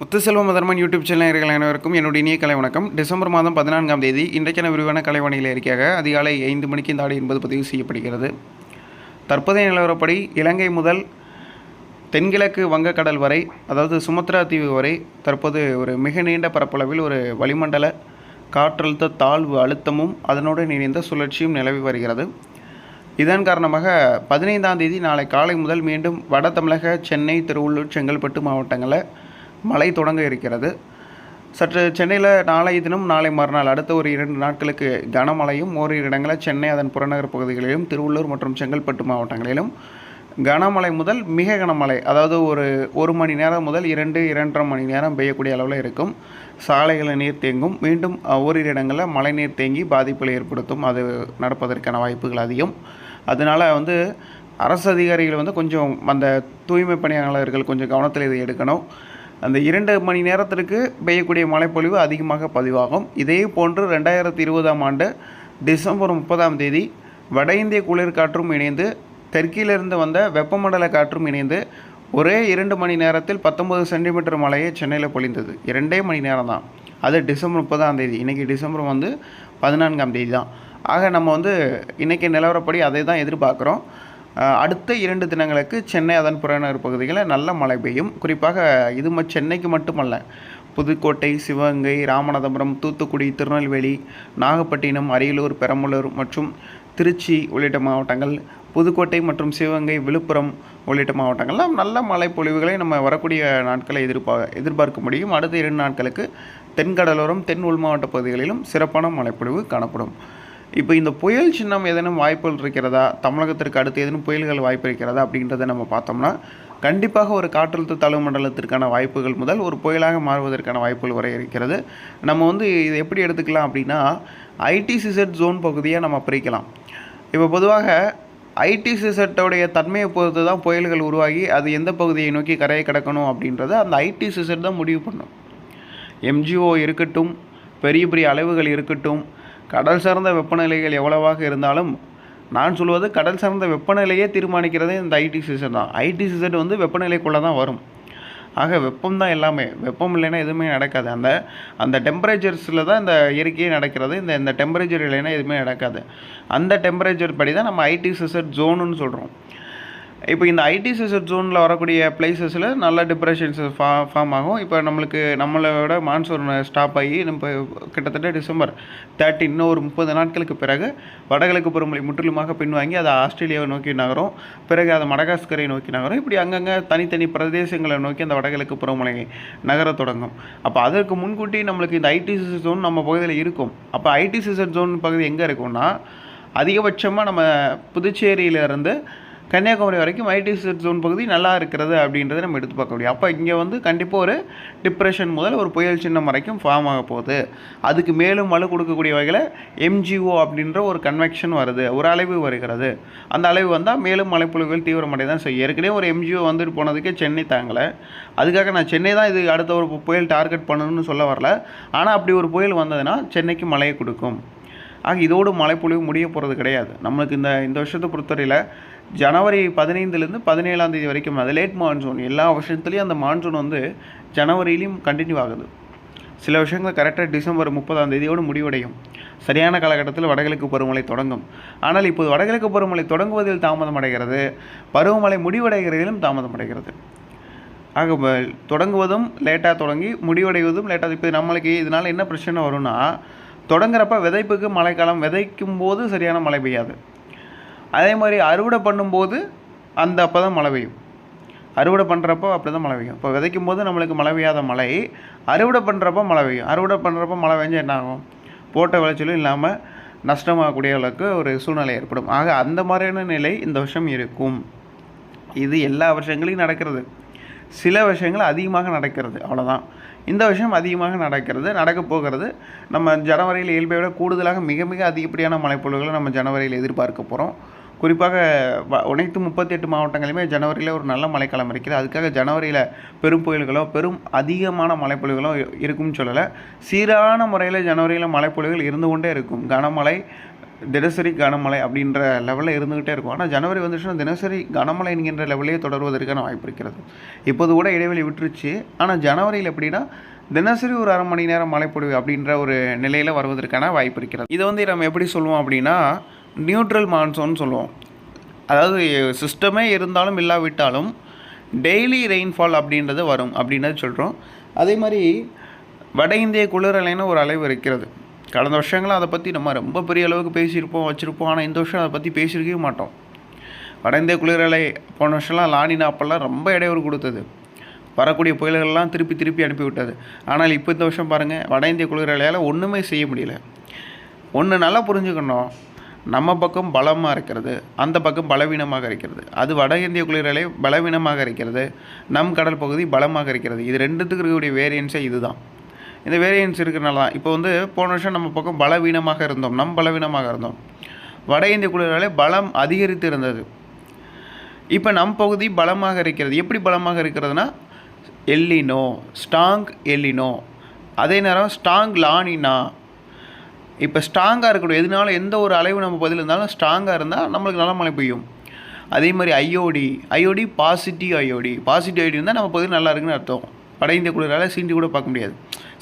Muthuselvam மதர்மன் YouTube channel நேயர்கள் அனைவருக்கும் என்னுடைய இனிய கலை வணக்கம். டிசம்பர் மாதம் பதினான்காம் தேதி இன்றைக்கான விரிவான கலைவாணியில் இருக்காக அதிகாலை ஐந்து மணிக்கு இந்த ஆடு என்பது பதிவு செய்யப்படுகிறது. தற்போதைய நிலவரப்படி இலங்கை முதல் தென்கிழக்கு வங்கக்கடல் வரை அதாவது சுமத்ரா தீவு வரை தற்போது ஒரு மிக நீண்ட பரப்பளவில் ஒரு வளிமண்டல காற்றழுத்த தாழ்வு அழுத்தமும் அதனுடன் இணைந்த சுழற்சியும் நிலவி வருகிறது. இதன் காரணமாக பதினைந்தாம் தேதி நாளை காலை முதல் மீண்டும் வட தமிழக சென்னை திருவள்ளூர் செங்கல்பட்டு மாவட்டங்களில் மழை தொடங்க இருக்கிறது. சற்று சென்னையில் நாளை தினம் நாளை மறுநாள் அடுத்த ஒரு இரண்டு நாட்களுக்கு கனமழையும் ஓரிரு இடங்களில் சென்னை அதன் புறநகர் பகுதிகளிலும் திருவள்ளூர் மற்றும் செங்கல்பட்டு மாவட்டங்களிலும் கனமழை முதல் மிக கனமழை அதாவது ஒரு ஒரு மணி நேரம் முதல் இரண்டு இரண்டரை மணி நேரம் பெய்யக்கூடிய அளவில் இருக்கும். சாலைகளில் நீர் தேங்கும். மீண்டும் ஓரிரு இடங்களில் மழை நீர் தேங்கி பாதிப்புகளை ஏற்படுத்தும். அது நடப்பதற்கான வாய்ப்புகள் அதிகம். அதனால் வந்து அரசு அதிகாரிகள் வந்து கொஞ்சம் அந்த தூய்மை பணியாளர்கள் கொஞ்சம் கவனத்தில் இதை எடுக்கணும். அந்த இரண்டு மணி நேரத்திற்கு பெய்யக்கூடிய மழைப்பொழிவு அதிகமாக பதிவாகும். இதே போன்று ரெண்டாயிரத்தி இருபதாம் ஆண்டு டிசம்பர் முப்பதாம் தேதி வட இந்திய குளிர்காற்றும் இணைந்து தெற்கிலிருந்து வந்த வெப்பமண்டல காற்றும் இணைந்து ஒரே இரண்டு மணி நேரத்தில் பத்தொன்பது சென்டிமீட்டர் மழையை சென்னையில் பொழிந்தது. இரண்டே மணி நேரம் தான். அது டிசம்பர் முப்பதாம் தேதி. இன்றைக்கி டிசம்பர் வந்து பதினான்காம் தேதி தான். ஆக நம்ம வந்து இன்றைக்கி நிலவரப்படி அதை தான் எதிர்பார்க்குறோம். அடுத்த இரண்டு தினங்களுக்கு சென்னை அதன் புறநகர் பகுதிகளில் நல்ல மழை பெய்யும். குறிப்பாக இது ம சென்னைக்கு மட்டுமல்ல புதுக்கோட்டை சிவகங்கை ராமநாதபுரம் தூத்துக்குடி திருநெல்வேலி நாகப்பட்டினம் அரியலூர் பெரம்பலூர் மற்றும் திருச்சி உள்ளிட்ட மாவட்டங்கள் புதுக்கோட்டை மற்றும் சிவகங்கை விழுப்புரம் உள்ளிட்ட மாவட்டங்கள்லாம் நல்ல மழை பொழிவுகளை நம்ம வரக்கூடிய நாட்களை எதிர்பார்க்க எதிர்பார்க்க முடியும். அடுத்த இரண்டு நாட்களுக்கு தென்கடலோரம் தென் உள் மாவட்ட பகுதிகளிலும் சிறப்பான மழைப்பொழிவு காணப்படும். இப்போ இந்த புயல் சின்னம் ஏதேனும் வாய்ப்புகள் இருக்கிறதா? தமிழகத்திற்கு அடுத்து ஏதேனும் புயல்கள் வாய்ப்பு இருக்கிறதா? அப்படின்றத நம்ம பார்த்தோம்னா கண்டிப்பாக ஒரு காற்றழுத்த தாழ்வு மண்டலத்திற்கான வாய்ப்புகள் முதல் ஒரு புயலாக மாறுவதற்கான வாய்ப்புகள் வரை இருக்கிறது. நம்ம வந்து இதை எப்படி எடுத்துக்கலாம் அப்படின்னா ஐடிசிசெட் ஜோன் பகுதியை நம்ம பிரிக்கலாம். இப்போ பொதுவாக ஐடிசிசெட்டோடைய தன்மையை பொறுத்து தான் புயல்கள் உருவாகி அது எந்த பகுதியை நோக்கி கரையை கடக்கணும் அப்படின்றத அந்த ஐடிசிசெட் தான் முடிவு பண்ணும். எம்ஜிஓ இருக்கட்டும் பெரிய பெரிய அளவுகள் இருக்கட்டும் கடல் சார்ந்த வெப்பநிலைகள் எவ்வளவாக இருந்தாலும் நான் சொல்வது கடல் சார்ந்த வெப்பநிலையே தீர்மானிக்கிறது இந்த ஐடி சீசன் தான். ஐடி சீசன் வந்து வெப்பநிலைக்குள்ளே தான் வரும். ஆக வெப்பம் தான் எல்லாமே. வெப்பம் இல்லைன்னா எதுவுமே நடக்காது. அந்த அந்த டெம்பரேச்சர்ஸில் தான் இந்த இயற்கையே நடக்கிறது. இந்த இந்த டெம்பரேச்சர் இல்லைன்னா எதுவுமே நடக்காது. அந்த டெம்பரேச்சர் படி தான் நம்ம ஐடி சிசட் ஜோனுன்னு சொல்கிறோம் இப்போ இந்த ஐடி சிசட் ஜோனில் வரக்கூடிய பிளேசஸில் நல்ல டிப்ரெஷன்ஸ் ஃபா ஃபார்ம் ஆகும். இப்போ நம்மளுக்கு நம்மளோட மான்சூன் ஸ்டாப் ஆகி நம்ம கிட்டத்தட்ட டிசம்பர் தேர்ட்டி இன்னும் ஒரு முப்பது நாட்களுக்கு பிறகு வடகிழக்கு பருவமழை முற்றிலுமாக பின்வாங்கி அது ஆஸ்திரேலியாவை நோக்கி நகரும். பிறகு அது மடகாஸ்கரை நோக்கி நகரும். இப்படி அங்கங்கே தனித்தனி பிரதேசங்களை நோக்கி அந்த வடகிழக்கு பருவமழை நகரத் தொடங்கும். அப்போ அதற்கு முன்கூட்டி நம்மளுக்கு இந்த ஐடி சிசட் ஜோன் நம்ம பகுதியில் இருக்கும். அப்போ ஐடி சிசட் ஜோன் பகுதி எங்கே இருக்கும்னா அதிகபட்சமாக நம்ம புதுச்சேரியிலேருந்து கன்னியாகுமரி வரைக்கும் ஐடி ஜோன் பகுதி நல்லா இருக்கிறது அப்படின்றத நம்ம எடுத்து பார்க்க முடியும். அப்போ இங்கே வந்து கண்டிப்பாக ஒரு டிப்ரெஷன் முதல் ஒரு புயல் சின்னம் வரைக்கும் ஃபார்ம் ஆக போகுது. அதுக்கு மேலும் வலு கொடுக்கக்கூடிய வகையில் எம்ஜிஓ அப்படின்ற ஒரு கன்வெக்ஷன் வருது. ஒரு அலைவு வருகிறது. அந்த அலைவு வந்தால் மேலும் மழைப்பொழிவுகள் தீவிரமடைய தான் செய்யும். ஏற்கனவே ஒரு எம்ஜிஓ வந்துட்டு போனதுக்கே சென்னை தாங்கலை. அதுக்காக நான் சென்னை தான் இது அடுத்த ஒரு புயல் டார்கெட் பண்ணணும்னு சொல்ல வரல. ஆனால் அப்படி ஒரு புயல் வந்ததுன்னா சென்னைக்கு மழையை கொடுக்கும். ஆக இதோடு மழைப்பொழிவு முடிய போகிறது கிடையாது. நம்மளுக்கு இந்த இந்த வருஷத்தை பொறுத்தவரையில் ஜனவரி பதினைந்துலேருந்து பதினேழாம் தேதி வரைக்கும் அது லேட் மான்சூன் எல்லா வருஷத்துலேயும் அந்த மான்சூன் வந்து ஜனவரியிலையும் கண்டினியூ ஆகுது. சில விஷயங்கள் கரெக்டாக டிசம்பர் முப்பதாம் தேதியோடு முடிவடையும். சரியான காலகட்டத்தில் வடகிழக்கு பருவமழை தொடங்கும். ஆனால் இப்போது வடகிழக்கு பருவமழை தொடங்குவதில் தாமதம் அடைகிறது. பருவமழை முடிவடைகிறதிலும் தாமதம் அடைகிறது. ஆக தொடங்குவதும் லேட்டாக தொடங்கி முடிவடைவதும் லேட்டாக இப்போ நம்மளுக்கு இதனால் என்ன பிரச்சனை வரும்னா தொடங்குறப்ப விதைப்புக்கு மழைக்காலம் விதைக்கும் போது சரியான மழை பெய்யாது. அதே மாதிரி அறுவடை பண்ணும்போது அந்த அப்போ தான் மழை பெய்யும். அறுவடை பண்ணுறப்போ அப்படி தான் மழை பெய்யும். இப்போ விதைக்கும் போது நம்மளுக்கு மழை பெய்யாத மழை அறுவடை பண்ணுறப்ப மழை பெய்யும். அறுவடை பண்ணுறப்ப மழை பெஞ்சால் என்ன ஆகும்? போட்ட விளைச்சலும் இல்லாமல் நஷ்டமாகக்கூடிய அளவுக்கு ஒரு சூழ்நிலை ஏற்படும். ஆக அந்த மாதிரியான நிலை இந்த வருஷம் இருக்கும். இது எல்லா வருஷங்களையும் நடக்கிறது. சில விஷயங்கள் அதிகமாக நடக்கிறது. அவ்வளோதான் இந்த விஷயம் அதிகமாக நடக்கிறது நடக்க போகிறது. நம்ம ஜனவரியில் இயல்பை விட கூடுதலாக மிக மிக அதிகப்படியான மழைப்பொழிவுகளை நம்ம ஜனவரியில் எதிர்பார்க்க போகிறோம் குறிப்பாக அனைத்து அனைத்து முப்பத்தெட்டு மாவட்டங்களிலுமே ஜனவரியில் ஒரு நல்ல மழைக்காலம் இருக்குது அதுக்காக ஜனவரியில் பெரும் புயல்களோ பெரும் அதிகமான மழைப்பொழிவுகளோ இருக்கும்னு சொல்லலை. சீரான முறையில் ஜனவரியில் மழைப்பொழிவுகள் இருந்து கொண்டே இருக்கும். கனமழை தினசரி கனமழை அப்படின்ற லெவலில் இருந்துக்கிட்டே இருக்கும். ஆனால் ஜனவரி வந்துச்சுன்னா தினசரி கனமழை என்கின்ற லெவலே தொடர்வதற்கான வாய்ப்பு இருக்கிறது. இப்போது கூட இடைவெளி விட்டுருச்சு. ஆனால் ஜனவரியில் எப்படின்னா தினசரி ஒரு அரை மணி நேரம் மழை பொழிவு அப்படின்ற ஒரு நிலையில் வருவதற்கான வாய்ப்பு இருக்கிறது. இதை வந்து நம்ம எப்படி சொல்லுவோம் அப்படின்னா நியூட்ரல் மான்சூன் சொல்லுவோம். அதாவது சிஸ்டமே இருந்தாலும் இல்லாவிட்டாலும் டெய்லி ரெயின்ஃபால் அப்படின்றது வரும் அப்படின்றது சொல்கிறோம் அதே மாதிரி வட இந்திய குளிரலைன்னு ஒரு அளவு இருக்கிறது. கடந்த வருஷங்களும் அதை பற்றி நம்ம ரொம்ப பெரிய அளவுக்கு பேசியிருப்போம் வச்சுருப்போம். ஆனால் இந்த வருஷம் அதை பற்றி பேசியிருக்கவே மாட்டோம். வட இந்திய குளிரலை போன வருஷம்லாம் லானினா அப்பெல்லாம் ரொம்ப இடையூறு கொடுத்தது. வரக்கூடிய புயல்கள்லாம் திருப்பி திருப்பி அனுப்பிவிட்டது. ஆனால் இப்போ இந்த வருஷம் பாருங்கள் வட இந்திய குளிரலையால் ஒன்றுமே செய்ய முடியல. ஒன்று நல்லா புரிஞ்சுக்கணும். நம்ம பக்கம் பலமாக இருக்கிறது அந்த பக்கம் பலவீனமாக இருக்கிறது. அது வட இந்திய குளிரலை பலவீனமாக இருக்கிறது. நம் கடல் பகுதி பலமாக இருக்கிறது. இது ரெண்டுத்துக்கு இருக்கக்கூடிய வேரியன்ஸே இதுதான். இந்த வேரியன்ஸ் இருக்கிறனால தான். இப்போ வந்து போன வருஷம் நம்ம பக்கம் பலவீனமாக இருந்தோம். நம் பலவீனமாக இருந்தோம். வட இந்திய குழுவினாலே பலம் அதிகரித்து இருந்தது. இப்போ நம் பகுதி பலமாக இருக்கிறது. எப்படி பலமாக இருக்கிறதுனா எல்லினோ ஸ்டாங் எல்லினோ. அதே நேரம் ஸ்டாங் லானினா. இப்போ ஸ்ட்ராங்காக இருக்கணும் எதனால எந்த ஒரு அலைவு நம்ம பதில் இருந்தாலும் ஸ்ட்ராங்காக இருந்தால் நம்மளுக்கு நல்ல மழை பெய்யும். அதே மாதிரி IOD IOD positive IOD positive IOD இருந்தால் நம்ம பகுதி நல்லா இருக்குன்னு அர்த்தம். வட இந்திய குளிரால் சீண்டி கூட பார்க்க முடியாது.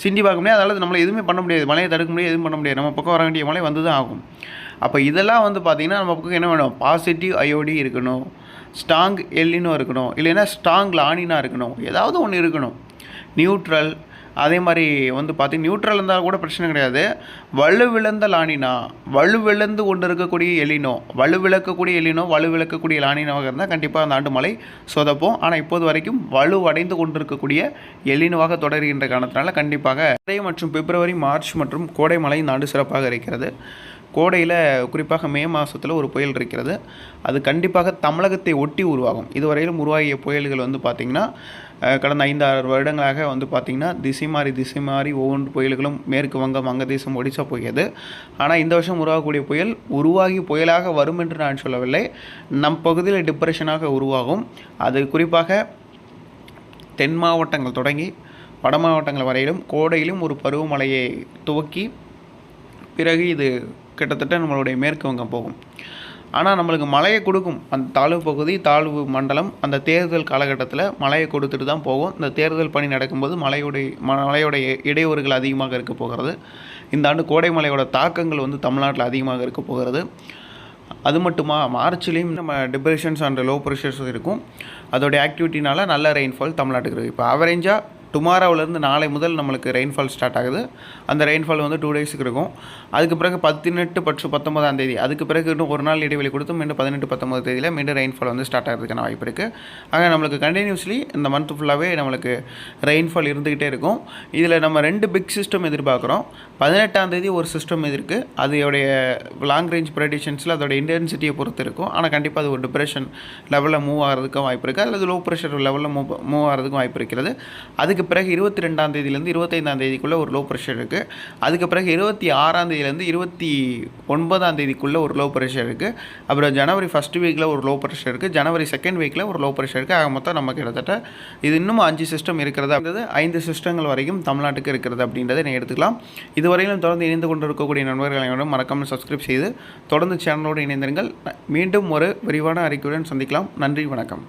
சீண்டி பார்க்க முடியாது அதனால் நம்மளை எதுவுமே பண்ண முடியாது. மழையை தடுக்க முடியாது எதுவும் பண்ண முடியாது. நம்ம பக்கம் வர வேண்டிய மழை வந்து தான் ஆகும். அப்போ இதெல்லாம் வந்து பார்த்திங்கன்னா நம்ம பக்கம் என்ன வேணும்? பாசிட்டிவ் ஐஓடி இருக்கணும். ஸ்ட்ராங் எல்லினும் இருக்கணும். இல்லைன்னா ஸ்ட்ராங் லானினாக இருக்கணும். ஏதாவது ஒன்று இருக்கணும். நியூட்ரல் அதே மாதிரி வந்து பார்த்திங்க நியூட்ரல் இருந்தால் கூட பிரச்சனை கிடையாது. வலுவிழந்த லானினா வலுவிழந்து கொண்டு இருக்கக்கூடிய எலினோ வலுவிழக்கக்கூடிய எலினோ வலுவிழக்கக்கூடிய லானினாவாக இருந்தால் கண்டிப்பாக அந்த ஆண்டு மழை சொதப்போம். ஆனால் இப்போது வரைக்கும் வலுவடைந்து கொண்டிருக்கக்கூடிய எலினோவாக தொடர்கின்ற காரணத்தினால கண்டிப்பாக மே மற்றும் பிப்ரவரி மார்ச் மற்றும் கோடை மழை இந்த ஆண்டு சிறப்பாக இருக்கிறது. கோடையில் குறிப்பாக மே மாதத்தில் ஒரு புயல் இருக்கிறது. அது கண்டிப்பாக தமிழகத்தை ஒட்டி உருவாகும். இதுவரையிலும் உருவாகிய புயல்கள் வந்து பார்த்திங்கன்னா கடந்த ஐந்து ஆறு வருடங்களாக வந்து பார்த்திங்கன்னா திசை மாறி திசை மாறி ஒவ்வொன்று புயல்களும் மேற்கு வங்கம் வங்கதேசம் ஒடிசா போகிறது. ஆனால் இந்த வருஷம் உருவாகக்கூடிய புயல் உருவாகி புயலாக வரும் என்று நான் சொல்லவில்லை. நம் பகுதியில் டிப்ரெஷனாக உருவாகும். அது குறிப்பாக தென் மாவட்டங்கள் தொடங்கி வட மாவட்டங்கள் வரையிலும் கோடையிலும் ஒரு பருவமழையை துவக்கி பிறகு இது கிட்டத்தட்ட நம்மளுடைய மேற்கு வங்கம் போகும். ஆனால் நம்மளுக்கு மழையை கொடுக்கும். அந்த தாழ்வு பகுதி தாழ்வு மண்டலம் அந்த தேர்தல் காலகட்டத்தில் மழையை கொடுத்துட்டு தான் போகும். இந்த தேர்தல் பணி நடக்கும்போது மழையுடைய மழையோடைய இடையூறுகள் அதிகமாக இருக்க போகிறது. இந்த ஆண்டு கோடை மழையோட தாக்கங்கள் வந்து தமிழ்நாட்டில் அதிகமாக இருக்க போகிறது. அது மட்டுமா மார்ச்லேயும் நம்ம டிப்ரெஷன்ஸ் அண்ட் லோ ப்ரெஷர்ஸ் இருக்கும். அதோடைய ஆக்டிவிட்டினால நல்ல ரெயின்ஃபால் தமிழ்நாட்டுக்கு இருக்குது இப்போ ஆவரேஜாக டுமாரோவிலேருந்து நாளை முதல் நம்மளுக்கு ரெயின்ஃபால் ஸ்டார்ட் ஆகுது. அந்த ரெயின்ஃபால் வந்து டூ டேஸுக்கு இருக்கும். அதுக்கு பிறகு பதினெட்டு பத்து பத்தொன்பதாம் தேதி அதுக்கு பிறகு இன்னும் ஒரு நாள் இடைவெளி கொடுத்து மீண்டும் பதினெட்டு பத்தொம்பது தேதியில் மீண்டும் ரெயின்ஃபால் வந்து ஸ்டார்ட் ஆகிறதுக்கான வாய்ப்பு இருக்குது ஆக நம்மளுக்கு கண்டினியூஸ்லி இந்த மந்த் ஃபுல்லாகவே நம்மளுக்கு ரெயின்ஃபால் இருந்துக்கிட்டே இருக்கும். இதில் நம்ம ரெண்டு பிக் சிஸ்டம் எதிர்பார்க்குறோம். பதினெட்டாம் தேதி ஒரு சிஸ்டம் இருக்குது அதோடைய லாங் ரேஞ்ச் ப்ரெடிஷன்ஸில் அதோட இன்டென்சிட்டியை பொறுத்து இருக்கும். ஆனால் கண்டிப்பாக அது ஒரு டிப்ரெஷன் லெவலில் மூவ் ஆகிறதுக்கும் வாய்ப்பு இருக்குது அல்லது லோ ப்ரெஷர் லெவலில் மூவ் மூவ் ஆகிறதுக்கும் வாய்ப்பு இருக்கிறது. அதுக்கு பிறகு இருபத்தி ரெண்டாம் தேதியிலேருந்து இருபத்தைந்தாம் தேதிக்குள்ளே ஒரு லோ ப்ரெஷர் இருக்குது அதுக்கு பிறகு இருபத்தி ஆறாம் தேதியிலேருந்து இருபத்தி ஒன்பதாம் தேதிக்குள்ளே ஒரு லோ ப்ரெஷர் இருக்குது அப்புறம் ஜனவரி ஃபஸ்ட் வீக்கில் ஒரு லோ ப்ரெஷர் இருக்குது ஜனவரி செகண்ட் வீக்கில் ஒரு லோ ப்ரெஷர் இருக்குது ஆக மொத்தம் நம்ம கிட்டத்தட்ட இது இன்னும் அஞ்சு சிஸ்டம் இருக்கிறது அப்படின்றது ஐந்து சிஸ்டங்கள் வரைக்கும் தமிழ்நாட்டுக்கு இருக்கிறது அப்படின்றத நீங்கள் எடுத்துக்கலாம். இது இதுவரையிலும் தொடர்ந்து இணைந்து கொண்டிருக்கக்கூடிய நண்பர்கள் அனைவரும் மறக்காமல் சப்ஸ்கிரைப் செய்து தொடர்ந்து சேனலோடு இணைந்திருங்கள். மீண்டும் ஒரு விரிவான அறிக்கையுடன் சந்திக்கலாம். நன்றி வணக்கம்.